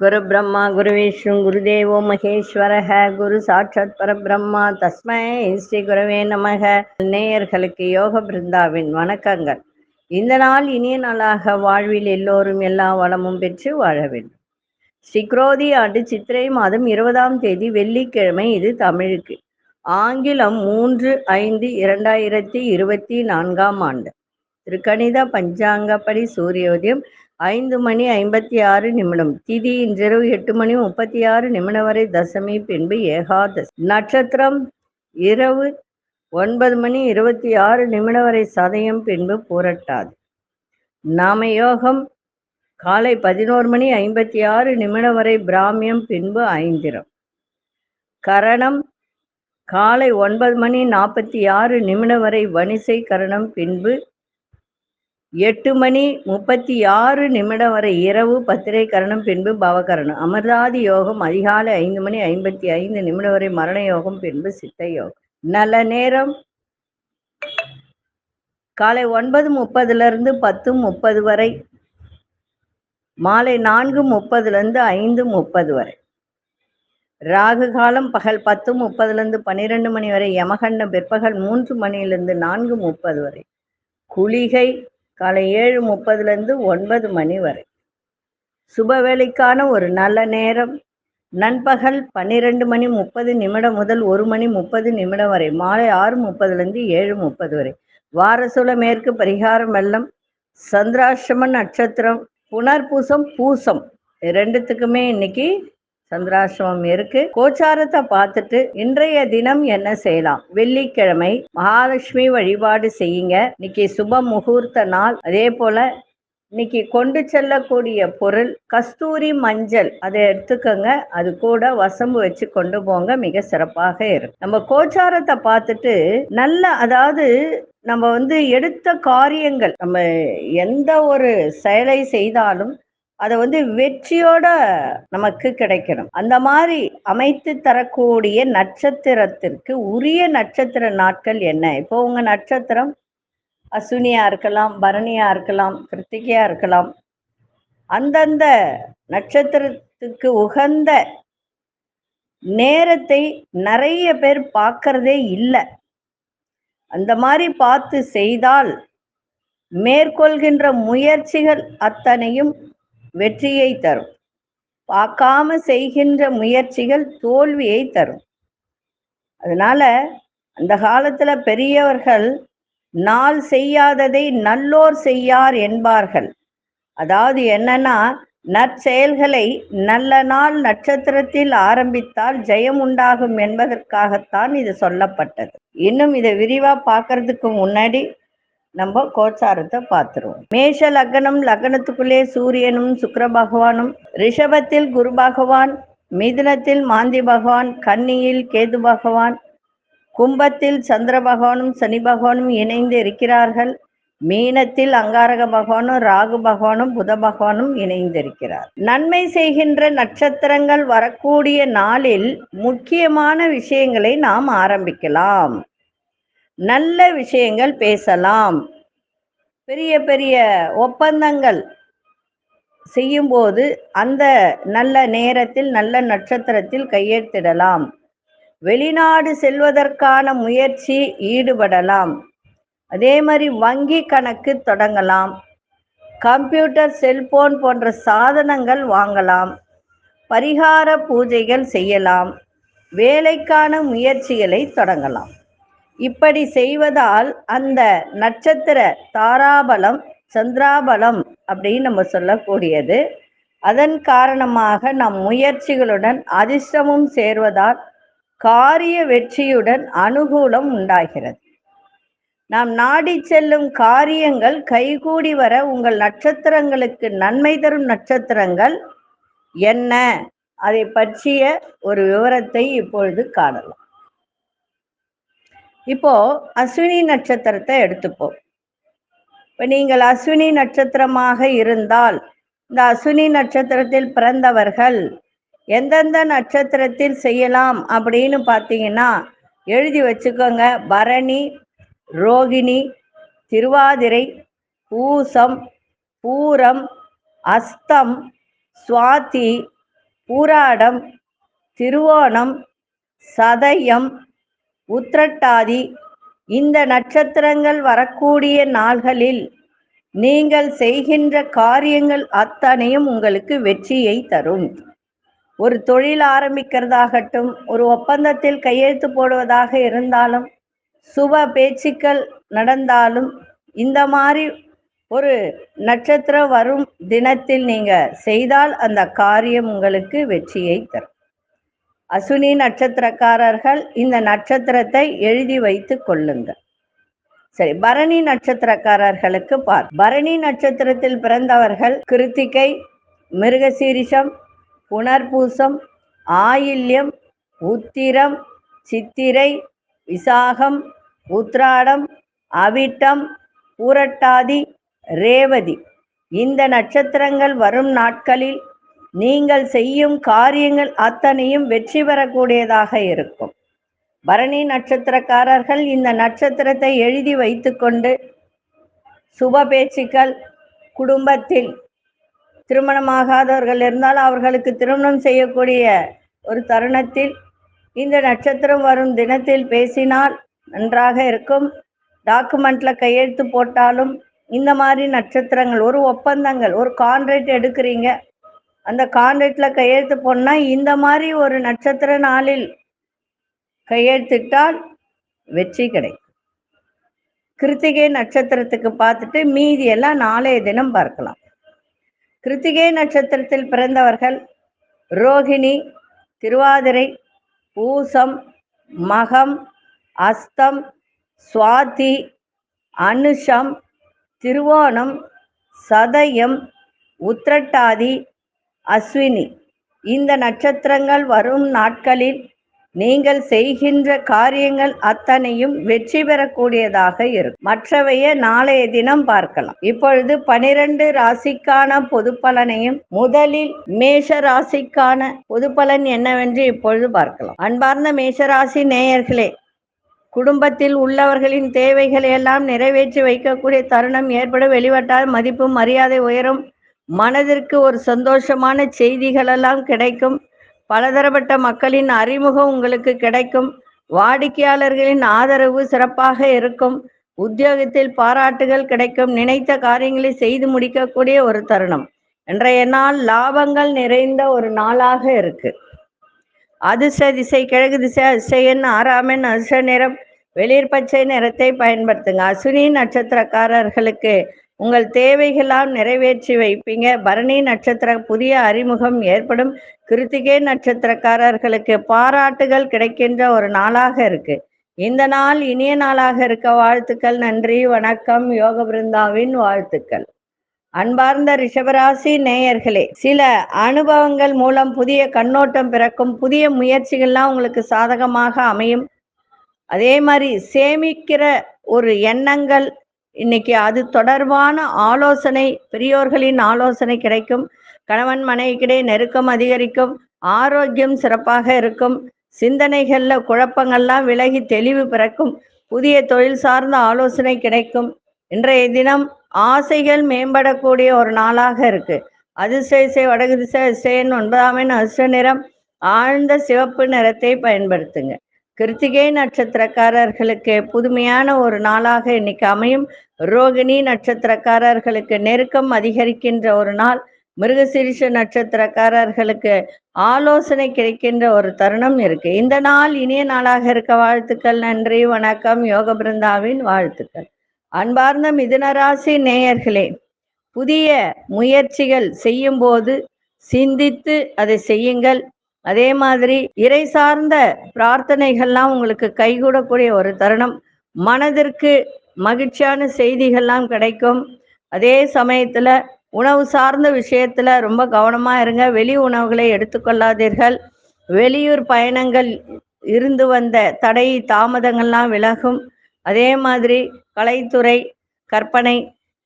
குரு பிரம்மா குரு விஷ்ணு குருதேவோ மகேஸ்வரக குரு சாட்சாத் பரபிரம்மா தஸ்மை ஸ்ரீ குருவே நமக. நேயர்களுக்கு யோக பிருந்தாவின் வணக்கங்கள். இந்த நாள் இனிய நாளாக வாழ்வில் எல்லோரும் எல்லா வளமும் பெற்று வாழ வேண்டும். ஸ்ரீக்ரோதி ஆண்டு சித்திரை மாதம் இருபதாம் தேதி வெள்ளிக்கிழமை இது தமிழுக்கு. ஆங்கிலம் மூன்று ஐந்து இரண்டாயிரத்தி இருபத்தி நான்காம் ஆண்டு. திருக்கணித பஞ்சாங்கப்படி சூரியோதயம் ஐந்து மணி ஐம்பத்தி ஆறு நிமிடம். திதி இன்றிரவு எட்டு மணி முப்பத்தி ஆறு நிமிடம் வரை தசமி பின்பு ஏகாதசி. நட்சத்திரம் இரவு ஒன்பது மணி இருபத்தி ஆறு நிமிடம் வரை சதயம் பின்பு புரட்டாது. நாம யோகம் காலை பதினோரு மணி ஐம்பத்தி ஆறு நிமிடம் வரை பிராமியம் பின்பு ஐந்திரம். கரணம் காலை ஒன்பது மணி நாற்பத்தி ஆறு நிமிடம் வரை வணிசை கரணம் பின்பு எட்டு மணி முப்பத்தி ஆறு நிமிடம் வரை இரவு பத்திரை கரணம் பின்பு பவகரணம். அமர்தாதி யோகம் அதிகாலை ஐந்து மணி ஐம்பத்தி ஐந்து நிமிடம் வரை மரண யோகம் பின்பு சித்த யோகம். நல்ல நேரம். காலை ஒன்பது முப்பதுல இருந்து பத்து முப்பது வரை. மாலை நான்கு முப்பதுல இருந்து ஐந்து முப்பது வரை. ராகு காலம் பகல் பத்து முப்பதுல இருந்து பன்னிரெண்டு மணி வரை யமகண்டம் பிற்பகல் மூன்று மணியிலிருந்து நான்கு முப்பது வரை குளிகை காலை ஏழு முப்பதுலேருந்து ஒன்பது மணி வரை. சுப வேலைக்கான ஒரு நல்ல நேரம். நண்பகல் பன்னிரெண்டு மணி முப்பது நிமிடம் முதல் ஒரு மணி முப்பது நிமிடம் வரை மாலை ஆறு முப்பதுலேருந்து ஏழு முப்பது வரை. வாரசுல மேற்கு பரிகாரம் வெள்ளம் சந்திராசிரம நட்சத்திரம் புனர்பூசம் பூசம். ரெண்டுத்துக்குமே இன்னைக்கு சந்திராசிரமம் இருக்கு. கோச்சாரத்தை பார்த்துட்டு இன்றைய தினம் என்ன செய்யலாம்? வெள்ளிக்கிழமை மகாலட்சுமி வழிபாடு செய்யுங்க. இன்னைக்கு சுப முகூர்த்த நாள். அதே போல இன்னைக்கு கொண்டு செல்லக்கூடிய பொருள் கஸ்தூரி மஞ்சள். அதை எடுத்துக்கோங்க. அது கூட வசம்பு வச்சு கொண்டு போங்க. மிக சிறப்பாக இருக்கும் நம்ம கோச்சாரத்தை பார்த்துட்டு நல்ல அதாவது நம்ம வந்து எடுத்த காரியங்கள். நம்ம எந்த ஒரு செயலை செய்தாலும் அதை வந்து வெற்றியோட நமக்கு கிடைக்கணும். அந்த மாதிரி அமைத்து தரக்கூடிய நட்சத்திரத்திற்கு உரிய நட்சத்திர நாட்கள் என்ன? இப்போ உங்க நட்சத்திரம் அசுனியா இருக்கலாம் பரணியா இருக்கலாம் கிருத்திகையா இருக்கலாம். அந்தந்த நட்சத்திரத்துக்கு உகந்த நேரத்தை நிறைய பேர் பார்க்கறதே இல்லை. அந்த மாதிரி பார்த்து செய்தால் மேற்கொள்கின்ற முயற்சிகள் அத்தனையும் வெற்றியை தரும். பார்க்காம செய்கின்ற முயற்சிகள் தோல்வியை தரும். அதனால அந்த காலத்துல பெரியவர்கள் நாள் செய்யாததை நல்லோர் செய்யார் என்பார்கள். அதாவது என்னன்னா நற்செயல்களை நல்ல நாள் நட்சத்திரத்தில் ஆரம்பித்தால் ஜெயம் உண்டாகும் என்பதற்காகத்தான் இது சொல்லப்பட்டது. இன்னும் இதை விரிவா பார்க்கறதுக்கு முன்னாடி நம்ம கோச்சாரத்தை பார்த்துருவோம். மேஷ லக்னம் லக்னத்துக்குள்ளே சூரியனும் சுக்கர பகவானும் ரிஷபத்தில் குரு பகவான் மிதுனத்தில் மாந்தி பகவான் கன்னியில் கேது பகவான் கும்பத்தில் சந்திர பகவானும் சனி பகவானும் இணைந்து இருக்கிறார்கள். மீனத்தில் அங்காரக பகவானும் ராகு பகவானும் புத பகவானும் இணைந்திருக்கிறார். நன்மை செய்கின்ற நட்சத்திரங்கள் வரக்கூடிய நாளில் முக்கியமான விஷயங்களை நாம் ஆரம்பிக்கலாம். நல்ல விஷயங்கள் பேசலாம். பெரிய பெரிய ஒப்பந்தங்கள் செய்யும்போது அந்த நல்ல நேரத்தில் நல்ல நட்சத்திரத்தில் கையெழுத்திடலாம். வெளிநாடு செல்வதற்கான முயற்சி ஈடுபடலாம். அதே மாதிரி வங்கி கணக்கு தொடங்கலாம். கம்ப்யூட்டர் செல்போன் போன்ற சாதனங்கள் வாங்கலாம். பரிகார பூஜைகள் செய்யலாம். வேலைக்கான முயற்சிகளை தொடங்கலாம். இப்படி செய்வதால் அந்த நட்சத்திர தாராபலம் சந்திராபலம் அப்படின்னு நம்ம சொல்லக்கூடியது. அதன் காரணமாக நம் முயற்சிகளுடன் அதிர்ஷ்டமும் சேர்வதால் காரிய வெற்றியுடன் அனுகூலம் உண்டாகிறது. நாம் நாடி செல்லும் காரியங்கள் கைகூடி வர உங்கள் நட்சத்திரங்களுக்கு நன்மை தரும் நட்சத்திரங்கள் என்ன? அதை பற்றிய ஒரு விவரத்தை இப்பொழுது காணலாம். இப்போ அஸ்வினி நட்சத்திரத்தை எடுத்துப்போம். இப்போ நீங்கள் அஸ்வினி நட்சத்திரமாக இருந்தால் இந்த அஸ்வினி நட்சத்திரத்தில் பிறந்தவர்கள் எந்தெந்த நட்சத்திரத்தில் செய்யலாம் அப்படின்னு பார்த்தீங்கன்னா எழுதி வச்சுக்கோங்க. பரணி ரோகிணி திருவாதிரை பூசம் பூரம் அஸ்தம் சுவாதி பூராடம் திருவோணம் சதயம் உத்திரட்டாதி இந்த நட்சத்திரங்கள் வரக்கூடிய நாள்களில் நீங்கள் செய்கின்ற காரியங்கள் அத்தனையும் உங்களுக்கு வெற்றியை தரும். ஒரு தொழில் ஆரம்பிக்கிறதாகட்டும் ஒரு ஒப்பந்தத்தில் கையெழுத்து போடுவதாக இருந்தாலும் சுப பேச்சுக்கள் நடந்தாலும் இந்த மாதிரி ஒரு நட்சத்திரம் வரும் தினத்தில் நீங்கள் செய்தால் அந்த காரியம் உங்களுக்கு வெற்றியை தரும். அசுனி நட்சத்திரக்காரர்கள் இந்த நட்சத்திரத்தை எழுதி வைத்து கொள்ளுங்கள். சரி பரணி நட்சத்திரக்காரர்களுக்கு பார் பரணி நட்சத்திரத்தில் பிறந்தவர்கள் கிருத்திகை மிருகசீரிஷம் புனர்பூசம் ஆயில்யம் உத்திரம் சித்திரை விசாகம் உத்ராடம் அவிட்டம் பூரட்டாதி ரேவதி. இந்த நட்சத்திரங்கள் வரும் நாட்களில் நீங்கள் செய்யும் காரியங்கள் அத்தனையும் வெற்றி பெறக்கூடியதாக இருக்கும். பரணி நட்சத்திரக்காரர்கள் இந்த நட்சத்திரத்தை எழுதி வைத்துக்கொண்டு சுப பேச்சுக்கள் குடும்பத்தில் திருமணமாகாதவர்கள் இருந்தால் அவர்களுக்கு திருமணம் செய்யக்கூடிய ஒரு தருணத்தில் இந்த நட்சத்திரம் வரும் தினத்தில் பேசினால் நன்றாக இருக்கும். டாக்குமெண்ட்ல கையெழுத்து போட்டாலும் இந்த மாதிரி நட்சத்திரங்கள் ஒரு ஒப்பந்தங்கள் ஒரு கான்ட்ராக்ட் எடுக்கிறீங்க அந்த கான்ட்ராக்ட்ல கையெழுத்து போனா இந்த மாதிரி ஒரு நட்சத்திர நாளில் கையெழுத்திட்டால் வெற்றி கிடைக்கும். கிருத்திகை நட்சத்திரத்துக்கு பார்த்துட்டு மீதி எல்லாம் நாளைய தினம் பார்க்கலாம். கிருத்திகை நட்சத்திரத்தில் பிறந்தவர்கள் ரோகிணி திருவாதிரை பூசம் மகம் அஸ்தம் சுவாதி அனுஷம் திருவோணம் சதயம் உத்திரட்டாதி அஸ்வினி இந்த நட்சத்திரங்கள் வரும் நாட்களில் நீங்கள் செய்கின்ற காரியங்கள் அத்தனையும் வெற்றி பெறக்கூடியதாக இருக்கும். மற்றவைய நாளைய தினம் பார்க்கலாம். இப்பொழுது பனிரெண்டு ராசிக்கான பொது பலனையும் முதலில் மேஷ ராசிக்கான பொது பலன் என்னவென்று இப்பொழுது பார்க்கலாம். அன்பார்ந்த மேஷராசி நேயர்களே குடும்பத்தில் உள்ளவர்களின் தேவைகளை எல்லாம் நிறைவேற்றி வைக்கக்கூடிய தருணம் ஏற்பட வெளிவட்டால் மதிப்பு மரியாதை உயரும். மனதிற்கு ஒரு சந்தோஷமான செய்திகளெல்லாம் கிடைக்கும். பலதரப்பட்ட மக்களின் அறிமுகம் உங்களுக்கு கிடைக்கும். வாடிக்கையாளர்களின் ஆதரவு சிறப்பாக இருக்கும். உத்தியோகத்தில் பாராட்டுகள் கிடைக்கும். நினைத்த காரியங்களை செய்து முடிக்கக்கூடிய ஒரு தருணம். இன்றைய நாள் லாபங்கள் நிறைந்த ஒரு நாளாக இருக்கு. அதிர்ஷ்ட திசை கிழக்கு திசை அதிர்ஷ்டன் ஆறாமன் அதிர்ஷ்ட நிறம் வெளிர் பச்சை நிறத்தை பயன்படுத்துங்க. அசுனி நட்சத்திரக்காரர்களுக்கு உங்கள் தேவைகளாம் நிறைவேற்றி வைப்பீங்க. பரணி நட்சத்திர புதிய அறிமுகம் ஏற்படும். கிருத்திகே நட்சத்திரக்காரர்களுக்கு பாராட்டுகள் கிடைக்கின்ற ஒரு நாளாக இருக்கு. இந்த நாள் இனிய நாளாக இருக்க வாழ்த்துக்கள். நன்றி வணக்கம். யோக பிருந்தாவின் வாழ்த்துக்கள். அன்பார்ந்த ரிஷபராசி நேயர்களே சில அனுபவங்கள் மூலம் புதிய கண்ணோட்டம் பிறக்கும் புதிய முயற்சிகள்லாம் உங்களுக்கு சாதகமாக அமையும். அதே மாதிரி சேமிக்கிற ஒரு எண்ணங்கள் இன்னைக்கு அது தொடர்பான ஆலோசனை பெரியோர்களின் ஆலோசனை கிடைக்கும். கணவன் மனைவிக்கிடையே நெருக்கம் அதிகரிக்கும். ஆரோக்கியம் சிறப்பாக இருக்கும். சிந்தனைகள்ல குழப்பங்கள்லாம் விலகி தெளிவு பிறக்கும். புதிய தொழில் சார்ந்த ஆலோசனை கிடைக்கும். இன்றைய தினம் ஆசைகள் மேம்படக்கூடிய ஒரு நாளாக இருக்கு. அதிசயசை வடகு திசை ஒன்பதாம் எண் அதிர்ஷ்ட நிறம். ஆழ்ந்த சிவப்பு நிறத்தை பயன்படுத்துங்க. கிருத்திகை நட்சத்திரக்காரர்களுக்கு புதுமையான ஒரு நாளாக இன்னைக்கு அமையும். ரோகிணி நட்சத்திரக்காரர்களுக்கு நெருக்கம் அதிகரிக்கின்ற ஒரு நாள். மிருகசிரிஷ நட்சத்திரக்காரர்களுக்கு ஆலோசனை கிடைக்கின்ற ஒரு தருணம் இருக்கு. இந்த நாள் இனிய நாளாக இருக்க வாழ்த்துக்கள் நன்றி வணக்கம் யோக பிருந்தாவின் வாழ்த்துக்கள். அன்பார்ந்த மிதுனராசி நேயர்களே புதிய முயற்சிகள் செய்யும் போது சிந்தித்து அதை செய்யுங்கள். அதே மாதிரி இறை சார்ந்த பிரார்த்தனைகள்லாம் உங்களுக்கு கைகூடக்கூடிய ஒரு தருணம். மனதிற்கு மகிழ்ச்சியான செய்திகள்லாம் கிடைக்கும். அதே சமயத்துல உணவு சார்ந்த விஷயத்துல ரொம்ப கவனமா இருங்க. வெளி உணவுகளை எடுத்துக்கொள்ளாதீர்கள். வெளியூர் பயணங்கள் இருந்து வந்த தடை தாமதங்கள்லாம் விலகும். அதே மாதிரி கலைத்துறை கற்பனை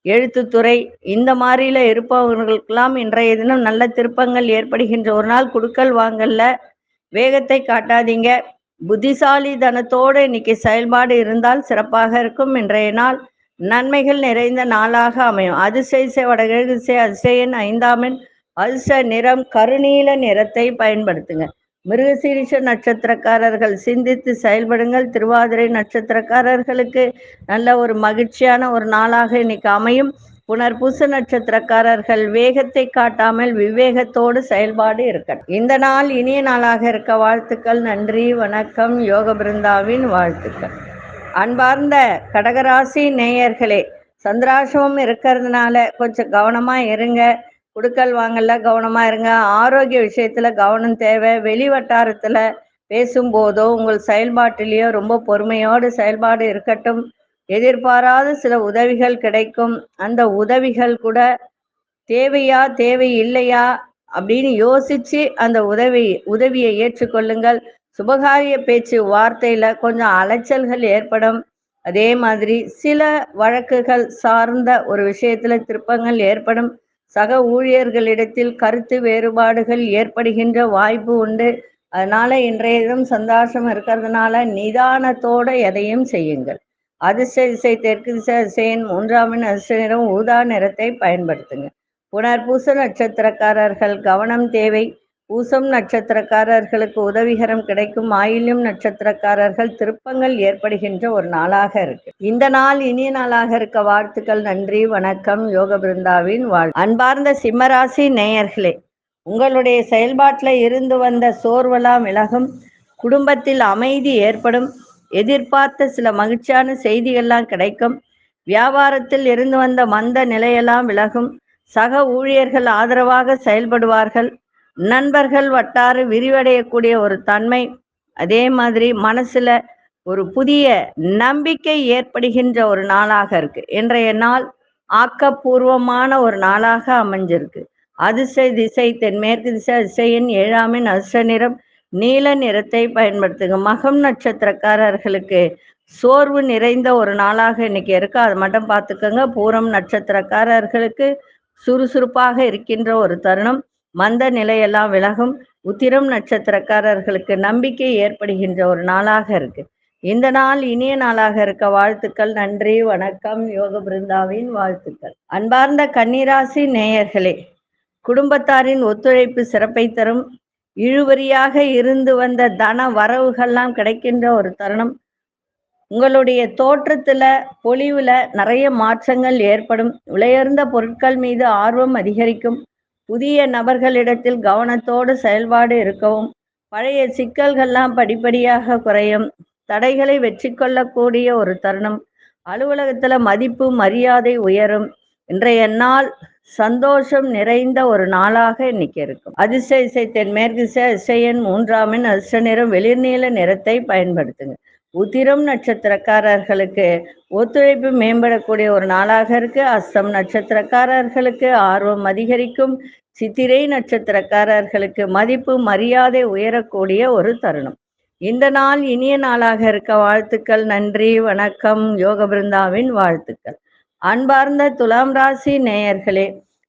எழுத்துத்துறை இந்த மாதிரில இருப்பவர்களுக்கெல்லாம் இன்றைய தினம் நல்ல திருப்பங்கள் ஏற்படுகின்ற ஒரு நாள் குடுக்கல் வாங்கல்ல. வேகத்தை காட்டாதீங்க. புத்திசாலி தனத்தோடு இன்னைக்கு செயல்பாடு இருந்தால் சிறப்பாக இருக்கும் இன்றைய நாள். நன்மைகள் நிறைந்த நாளாக அமையும். அதிசய வடகிழக்கு திசை அதிசயன் ஐந்தாமின் அதிர்ஷ்ட நிறம் கருநீல நிறத்தை பயன்படுத்துங்க. மிருகசீரிஷ நட்சத்திரக்காரர்கள் சிந்தித்து செயல்படுங்கள். திருவாதிரை நட்சத்திரக்காரர்களுக்கு நல்ல ஒரு மகிழ்ச்சியான ஒரு நாளாக இன்னைக்கு அமையும். புனர்பூச நட்சத்திரக்காரர்கள் வேகத்தை காட்டாமல் விவேகத்தோடு செயல்பாடு இருக்கட்டும். இந்த நாள் இனிய நாளாக இருக்க வாழ்த்துக்கள். நன்றி வணக்கம். யோக பிருந்தாவின் வாழ்த்துக்கள். அன்பார்ந்த கடகராசி நேயர்களே சந்திராசிரமம் இருக்கிறதுனால கொஞ்சம் கவனமாக இருங்க. குடுக்கல் வாங்கல கவனமா இருங்க. ஆரோக்கிய விஷயத்துல கவனம் தேவை. வெளி வட்டாரத்துல பேசும்போதோ உங்கள் செயல்பாட்டிலேயோ ரொம்ப பொறுமையோடு செயல்பாடு இருக்கட்டும். எதிர்பாராத சில உதவிகள் கிடைக்கும். அந்த உதவிகள் கூட தேவையா தேவை இல்லையா அப்படின்னு யோசிச்சு அந்த உதவி உதவியை ஏற்றுக்கொள்ளுங்கள். சுபகாரிய பேச்சு வார்த்தையில கொஞ்சம் அலைச்சல்கள் ஏற்படும். அதே மாதிரி சில வழக்குகள் சார்ந்த ஒரு விஷயத்துல திருப்பங்கள் ஏற்படும். சக ஊழியர்களிடத்தில் கருத்து வேறுபாடுகள் ஏற்படுகின்ற வாய்ப்பு உண்டு. அதனால இன்றைய தினம் சந்தோஷம் இருக்கிறதுனால நிதானத்தோட எதையும் செய்யுங்கள். அதிர்ஷ்ட திசை தெற்கு திசை அதிசயன் மூன்றாமின் அதிர்ஷ்ட நிறம் ஊதா நிறத்தை பயன்படுத்துங்க. புனர்பூச நட்சத்திரக்காரர்கள் கவனம் தேவை. பூசம் நட்சத்திரக்காரர்களுக்கு உதவிகரம் கிடைக்கும் ஆயில்யம் நட்சத்திரக்காரர்கள் திருப்பங்கள் ஏற்படுகின்ற ஒரு நாளாக இருக்கு. இந்த நாள் இனிய நாளாக இருக்க வாழ்த்துக்கள் நன்றி வணக்கம். யோக பிருந்தாவின் வாழ் அன்பார்ந்த சிம்மராசி நேயர்களே உங்களுடைய செயல்பாட்டில் இருந்து வந்த சோர்வெல்லாம் விலகும் குடும்பத்தில் அமைதி ஏற்படும் எதிர்பார்த்த சில மகிழ்ச்சியான செய்திகள்லாம் கிடைக்கும் வியாபாரத்தில் இருந்து வந்த மந்த நிலையெல்லாம் விலகும் சக ஊழியர்கள் ஆதரவாக செயல்படுவார்கள் நண்பர்கள் வட்டார விரிவடையக்கூடிய ஒரு தன்மை அதே மாதிரி மனசுல ஒரு புதிய நம்பிக்கை ஏற்படுகின்ற ஒரு நாளாக இருக்கு. இன்றைய நாள் ஆக்கப்பூர்வமான ஒரு நாளாக அமைஞ்சிருக்கு. அதிசய திசை தென்மேற்கு திசை அதிசையின் ஏழாமின் அதிர்ஷ்ட நிறம் நீல நிறத்தை பயன்படுத்துங்க. மகம் நட்சத்திரக்காரர்களுக்கு சோர்வு நிறைந்த ஒரு நாளாக இன்னைக்கு இருக்கு. அது மட்டும் பார்த்துக்கோங்க. பூரம் நட்சத்திரக்காரர்களுக்கு சுறுசுறுப்பாக இருக்கின்ற ஒரு தருணம். மந்த நிலையெல்லாம் விலகும். உத்திரம் நட்சத்திரக்காரர்களுக்கு நம்பிக்கை ஏற்படுகின்ற ஒரு நாளாக இருக்கு. இந்த நாள் இனிய நாளாக இருக்க வாழ்த்துக்கள். நன்றி வணக்கம். யோக பிருந்தாவின் வாழ்த்துக்கள். அன்பார்ந்த கன்னிராசி நேயர்களே குடும்பத்தாரின் ஒத்துழைப்பு சிறப்பை தரும். இழுவரியாக இருந்து வந்த தன வரவுகள்லாம் கிடைக்கின்ற ஒரு தருணம். உங்களுடைய தோற்றத்துல பொலிவுல நிறைய மாற்றங்கள் ஏற்படும். விலையுயர்ந்த பொருட்கள் மீது ஆர்வம் அதிகரிக்கும். புதிய நபர்களிடத்தில் கவனத்தோடு செயல்பாடு இருக்கவும் பழைய சிக்கல்கள்லாம் படிப்படியாக குறையும். தடைகளை வெற்றி கொள்ளக்கூடிய ஒரு தருணம். அலுவலகத்துல மதிப்பு மரியாதை உயரும். இன்றைய நாள் சந்தோஷம் நிறைந்த ஒரு நாளாக இன்னைக்கு இருக்கும். அதிர்ஷ்ட இசை தென்மேற்கு திசை இசையன் மூன்றாமின் அதிர்ஷ்ட நிறம் வெளிர்நீல நிறத்தை பயன்படுத்துங்க. உத்திரம் நட்சத்திரக்காரர்களுக்கு ஒத்துழைப்பு மேம்படக்கூடிய ஒரு நாளாக இருக்கு. அஸ்தம் நட்சத்திரக்காரர்களுக்கு ஆர்வம் அதிகரிக்கும். சித்திரை நட்சத்திரக்காரர்களுக்கு மதிப்பு மரியாதை உயரக்கூடிய ஒரு தருணம். இந்த நாள் இனிய நாளாக இருக்க வாழ்த்துக்கள் நன்றி வணக்கம் யோக பிருந்தாவின் வாழ்த்துக்கள். அன்பார்ந்த துலாம் ராசி நேயர்களே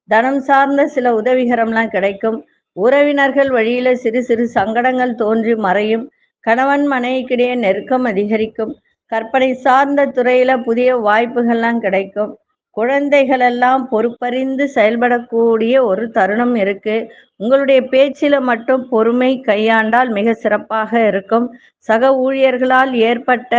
தனம் சார்ந்த சில உதவிகரம்லாம் கிடைக்கும். உறவினர்கள் வழியில சிறு சிறு சங்கடங்கள் தோன்றி மறையும். கணவன் மனைவிக்கிடையே நெருக்கம் அதிகரிக்கும். கற்பனை சார்ந்த துறையில புதிய வாய்ப்புகள்லாம் கிடைக்கும். குழந்தைகள் எல்லாம் பொறுப்பறிந்து செயல்படக்கூடிய ஒரு தருணம் இருக்கு. உங்களுடைய பேச்சில மட்டும் பொறுமை கையாண்டால் மிக சிறப்பாக இருக்கும். சக ஊழியர்களால் ஏற்பட்ட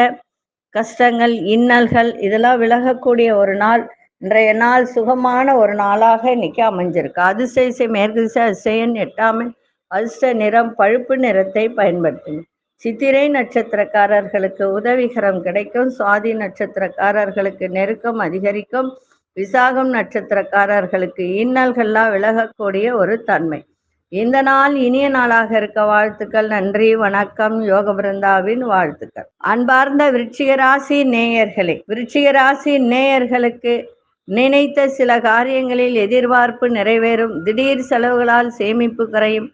கஷ்டங்கள் இன்னல்கள் இதெல்லாம் விலகக்கூடிய ஒரு நாள் இன்றைய நாள் சுகமான ஒரு நாளாக இன்னைக்கு அமைஞ்சிருக்கு. அதிசய மேற்கு திசை அதிசயன் எட்டாமை அதிர்ஷ்ட நிறம் பழுப்பு நிறத்தை பயன்படுத்துங்க. சித்திரை நட்சத்திரக்காரர்களுக்கு உதவிகரம் கிடைக்கும். சுவாதி நட்சத்திரக்காரர்களுக்கு நெருக்கம் அதிகரிக்கும். விசாகம் நட்சத்திரக்காரர்களுக்கு இன்னல்கள்லாம் விலகக்கூடிய ஒரு தன்மை. இந்த நாள் இனிய நாளாக இருக்க வாழ்த்துக்கள். நன்றி வணக்கம். யோக பிருந்தாவின் வாழ்த்துக்கள். அன்பார்ந்த விருச்சிகராசி நேயர்களே விருச்சிகராசி நேயர்களுக்கு நினைத்த சில காரியங்களில் எதிர்பார்ப்பு நிறைவேறும். திடீர் செலவுகளால் சேமிப்பு குறையும்.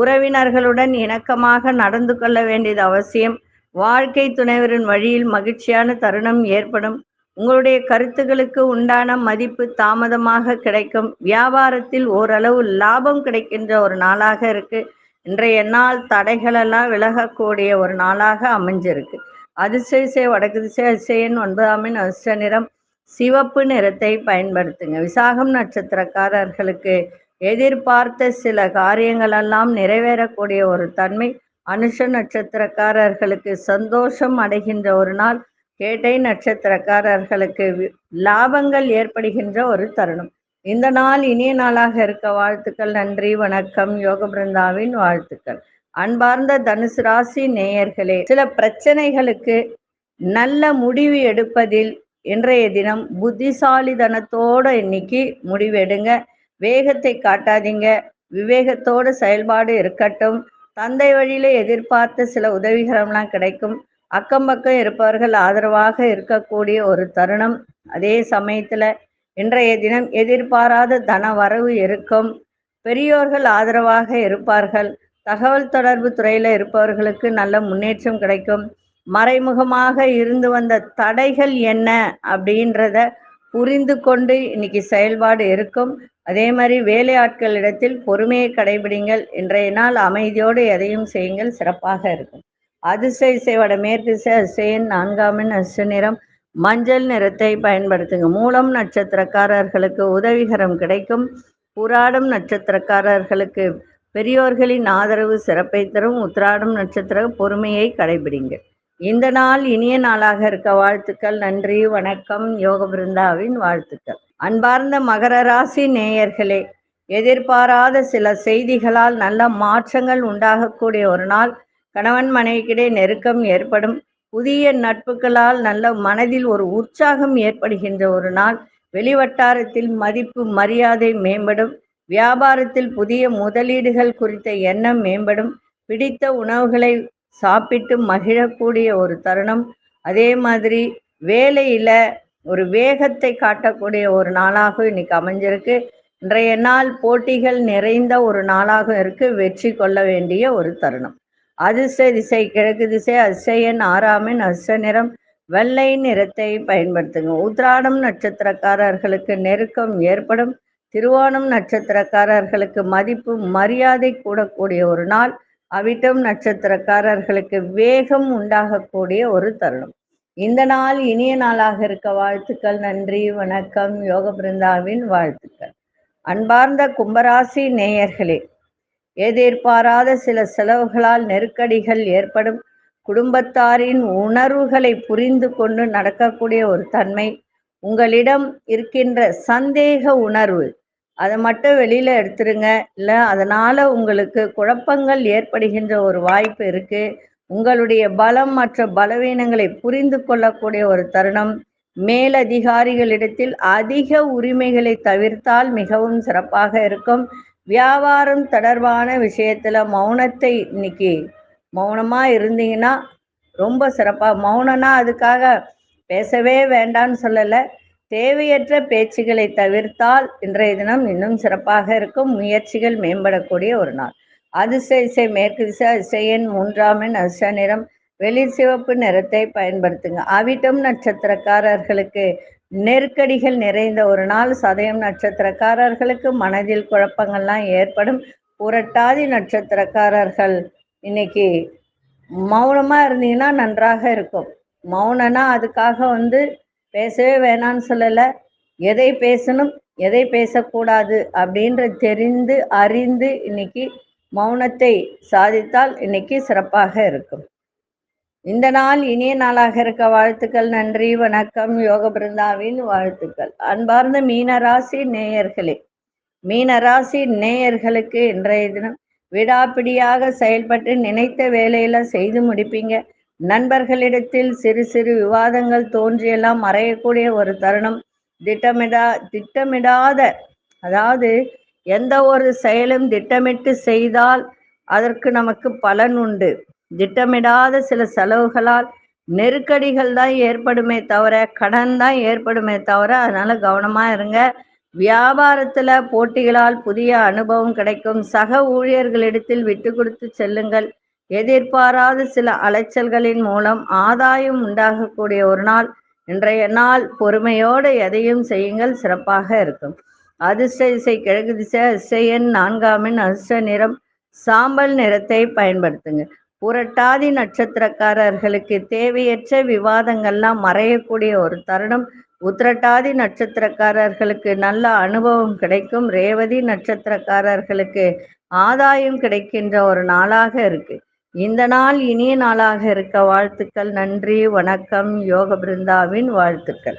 உறவினர்களுடன் இணக்கமாக நடந்து கொள்ள வேண்டியது அவசியம். வாழ்க்கை துணைவரின் வழியில் மகிழ்ச்சியான தருணம் ஏற்படும். உங்களுடைய கருத்துகளுக்கு உண்டான மதிப்பு தாமதமாக கிடைக்கும். வியாபாரத்தில் ஓரளவு லாபம் கிடைக்கின்ற ஒரு நாளாக இருக்கு. இன்றைய நாள் தடைகளெல்லாம் விலகக்கூடிய ஒரு நாளாக அமைஞ்சிருக்கு. அதிசய வடக்கு திசை அதிசயன் ஒன்பதாமின் அதிர்ஷ்ட நிறம் சிவப்பு நிறத்தை பயன்படுத்துங்க. விசாகம் நட்சத்திரக்காரர்களுக்கு எதிர்பார்த்த சில காரியங்கள் எல்லாம் நிறைவேறக்கூடிய ஒரு தன்மை அனுஷ நட்சத்திரக்காரர்களுக்கு சந்தோஷம் அடைகின்ற ஒரு நாள் கேட்டை நட்சத்திரக்காரர்களுக்கு லாபங்கள் ஏற்படுகின்ற ஒரு தருணம். இந்த நாள் இனிய நாளாக இருக்க வாழ்த்துக்கள் நன்றி வணக்கம் யோக பிருந்தாவின் வாழ்த்துக்கள். அன்பார்ந்த தனுசு ராசி நேயர்களே சில பிரச்சனைகளுக்கு நல்ல முடிவு எடுப்பதில் இன்றைய தினம் புத்திசாலிதனத்தோட இன்னைக்கு முடிவெடுங்க. வேகத்தை காட்டாதீங்க. விவேகத்தோடு செயல்பாடு இருக்கட்டும். தந்தை வழியில எதிர்பார்த்த சில உதவிகரம்லாம் கிடைக்கும். அக்கம் பக்கம் இருப்பவர்கள் ஆதரவாக இருக்கக்கூடிய ஒரு தருணம். அதே சமயத்துல இன்றைய தினம் எதிர்பாராத தன வரவு இருக்கும். பெரியோர்கள் ஆதரவாக இருப்பார்கள். தகவல் தொடர்பு துறையில இருப்பவர்களுக்கு நல்ல முன்னேற்றம் கிடைக்கும். மறைமுகமாக இருந்து வந்த தடைகள் என்ன அப்படின்றத புரிந்து கொண்டு இன்னைக்கு செயல்பாடு இருக்கும். அதே மாதிரி வேலையாட்களிடத்தில் பொறுமையை கடைபிடிங்கள். இன்றைய நாள் அமைதியோடு எதையும் செய்யுங்கள். சிறப்பாக இருக்கும். அதிசய இசையோட மேற்கு திசை அதிசயன் நான்காமின் அசு நிறம். மஞ்சள் நிறத்தை பயன்படுத்துங்க. மூலம் நட்சத்திரக்காரர்களுக்கு உதவிகரம் கிடைக்கும். புராடம் நட்சத்திரக்காரர்களுக்கு பெரியோர்களின் ஆதரவு சிறப்பை தரும். உத்திராடம் நட்சத்திர பொறுமையை கடைபிடிங்க இந்த நாள் இனிய நாளாக இருக்க. வாழ்த்துக்கள். நன்றி. வணக்கம். யோக பிருந்தாவின் வாழ்த்துக்கள். அன்பார்ந்த மகர ராசி நேயர்களே எதிர்பாராத சில செய்திகளால் நல்ல மாற்றங்கள் உண்டாகக்கூடிய ஒரு நாள். கணவன் மனைவிக்கிடையே நெருக்கம் ஏற்படும். புதிய நட்புகளால் நல்ல மனதில் ஒரு உற்சாகம் ஏற்படுகின்ற ஒரு நாள். வெளிவட்டாரத்தில் மதிப்பு மரியாதை மேம்படும். வியாபாரத்தில் புதிய முதலீடுகள் குறித்த எண்ணம் மேம்படும். பிடித்த உணவுகளை சாப்பிட்டு மகிழக்கூடிய ஒரு தருணம். அதே மாதிரி வேலையில ஒரு வேகத்தை காட்டக்கூடிய ஒரு நாளாகவும் இன்னைக்கு அமைஞ்சிருக்கு. இன்றைய நாள் போட்டிகள் நிறைந்த ஒரு நாளாக இருக்கு. வெற்றி கொள்ள வேண்டிய ஒரு தருணம். அதிர்ஷ்ட திசை கிழக்கு திசை அதிசயன் ஆறாமின் அஸ்த நிறம் வெள்ளை நிறத்தை பயன்படுத்துங்க. உத்ராடம் நட்சத்திரக்காரர்களுக்கு நெருக்கம் ஏற்படும். திருவோணம் நட்சத்திரக்காரர்களுக்கு மதிப்பு மரியாதை கூடக்கூடிய ஒரு நாள். அவிட்டம் நட்சத்திரக்காரர்களுக்கு வேகம் உண்டாகக்கூடிய ஒரு தருணம். இந்த நாள் இனிய நாளாக இருக்க வாழ்த்துக்கள் நன்றி வணக்கம் யோக பிருந்தாவின் வாழ்த்துக்கள். அன்பார்ந்த கும்பராசி நேயர்களே எதிர்பாராத சில செலவுகளால் நெருக்கடிகள் ஏற்படும். குடும்பத்தாரின் உணர்வுகளை புரிந்து கொண்டு நடக்கக்கூடிய ஒரு தன்மை உங்களிடம் இருக்கின்ற சந்தேக உணர்வு. அதை மட்டும் வெளியில எடுத்துருங்க. இல்லை அதனால உங்களுக்கு குழப்பங்கள் ஏற்படுகின்ற ஒரு வாய்ப்பு இருக்குது உங்களுடைய பலம் மற்ற பலவீனங்களை புரிந்து கொள்ளக்கூடிய ஒரு தருணம். மேலதிகாரிகளிடத்தில் அதிக உரிமைகளை தவிர்த்தால் மிகவும் சிறப்பாக இருக்கும். வியாபாரம் தொடர்பான விஷயத்துல மௌனத்தை இன்னைக்கு மௌனமா இருந்தீங்கன்னா ரொம்ப சிறப்பா மௌனம்னா அதுக்காக பேசவே வேண்டாம்னு சொல்லலை. தேவையற்ற பேச்சுகளை தவிர்த்தால் இன்றைய தினம் இன்னும் சிறப்பாக இருக்கும். முயற்சிகள் மேம்படக்கூடிய ஒரு நாள். அதிசய இசை மேற்கு திசை அதிசயன் மூன்றாமின் அச நிறம். வெளிர் சிவப்பு நிறத்தை பயன்படுத்துங்க. அவிட்டம் நட்சத்திரக்காரர்களுக்கு நெருக்கடிகள் நிறைந்த ஒரு நாள். சதயம் நட்சத்திரக்காரர்களுக்கு மனதில் குழப்பங்கள்லாம் ஏற்படும். புரட்டாதி நட்சத்திரக்காரர்கள் இன்னைக்கு மௌனமாக இருந்தீங்கன்னா நன்றாக இருக்கும். மௌனனா அதுக்காக வந்து பேசவே வேணாம்னு சொல்லலை. எதை பேசணும் எதை பேசக்கூடாது அப்படின்ற தெரிந்து அறிந்து இன்னைக்கு மௌனத்தை சாதித்தால் இன்னைக்கு சிறப்பாக இருக்கும். இந்த நாள் இனிய நாளாக இருக்க வாழ்த்துக்கள் நன்றி வணக்கம். யோக பிருந்தாவின் வாழ்த்துக்கள். அன்பார்ந்த மீனராசி நேயர்களே மீனராசி நேயர்களுக்கு இன்றைய தினம் விடாப்பிடியாக செயல்பட்டு நினைத்த வேலையில செய்து முடிப்பீங்க. நண்பர்களிடத்தில் சிறு சிறு விவாதங்கள் தோன்றியெல்லாம் மறையக்கூடிய ஒரு தருணம். திட்டமிடா திட்டமிடாத அதாவது எந்த ஒரு செயலும் திட்டமிட்டு செய்தால் அதற்கு நமக்கு பலன் உண்டு. திட்டமிடாத சில செலவுகளால் நெருக்கடிகள் தான் ஏற்படுமே தவிர கடன் தான் ஏற்படுமே தவிர அதனால கவனமா இருங்க. வியாபாரத்துல போட்டிகளால் புதிய அனுபவம் கிடைக்கும். சக ஊழியர்களிடத்தில் விட்டு கொடுத்து செல்லுங்கள். எதிர்பாராத சில அலைச்சல்களின் மூலம் ஆதாயம் உண்டாகக்கூடிய ஒரு நாள். இன்றைய நாள் பொறுமையோடு எதையும் செய்யுங்கள். சிறப்பாக இருக்கும். அதிர்ஷ்ட திசை கிழக்கு திசை அதிசயன் நான்காமின் அதிர்ஷ்ட நிறம் சாம்பல் நிறத்தை பயன்படுத்துங்க. புரட்டாதி நட்சத்திரக்காரர்களுக்கு தேவையற்ற விவாதங்கள்லாம் மறையக்கூடிய ஒரு தருணம். உத்திரட்டாதி நட்சத்திரக்காரர்களுக்கு நல்ல அனுபவம் கிடைக்கும். ரேவதி நட்சத்திரக்காரர்களுக்கு ஆதாயம் கிடைக்கின்ற ஒரு நாளாக இருக்கு. இந்த நாள் இனிய நாளாக இருக்க வாழ்த்துக்கள். நன்றி வணக்கம். யோக பிருந்தாவின் வாழ்த்துக்கள்.